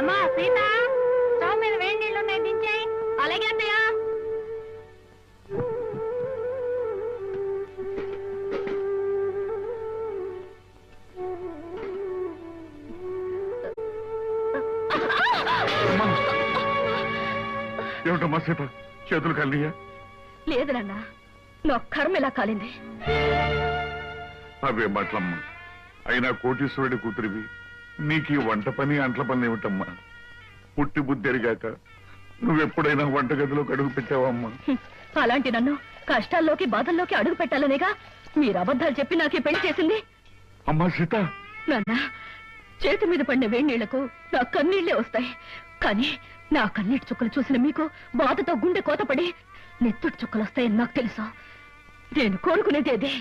Sita stove మీద వేడి నీళ్ళు ఉన్నాయి దించేయి. అలాగే అమ్మా. ఏమిటమ్మా సీత? చేతులు కలియా లేదు నాన్న నా కర్మ ఇలా కాలింది. అవే మాటలమ్మా అయినా కోటీశ్వరుడి కూతురివి నీకు ఈ వంట పని అంట్ల పని ఏమిటమ్మా? పుట్టి బుద్ధి ఎరిగాక నువ్వెప్పుడైనా వంటగదిలోకి అడుగు పెట్టావమ్మా. అలాంటి నన్ను కష్టాల్లోకి బాధల్లోకి అడుగు పెట్టాలనేగా మీరు అబద్ధాలు చెప్పి నాకే పెళ్ళి చేసింది? అమ్మా సీత! నాన్న చేతి మీద పడిన వేడి నీళ్ళకు నా కన్నీళ్ళే వస్తాయి. కానీ నా కన్నీటి చుక్కలు చూసిన మీకు బాధతో గుండె కోతపడి నెత్తుటి చుక్కలు వస్తాయని నాకు తెలుసు. నేను కోరుకునేది అదే.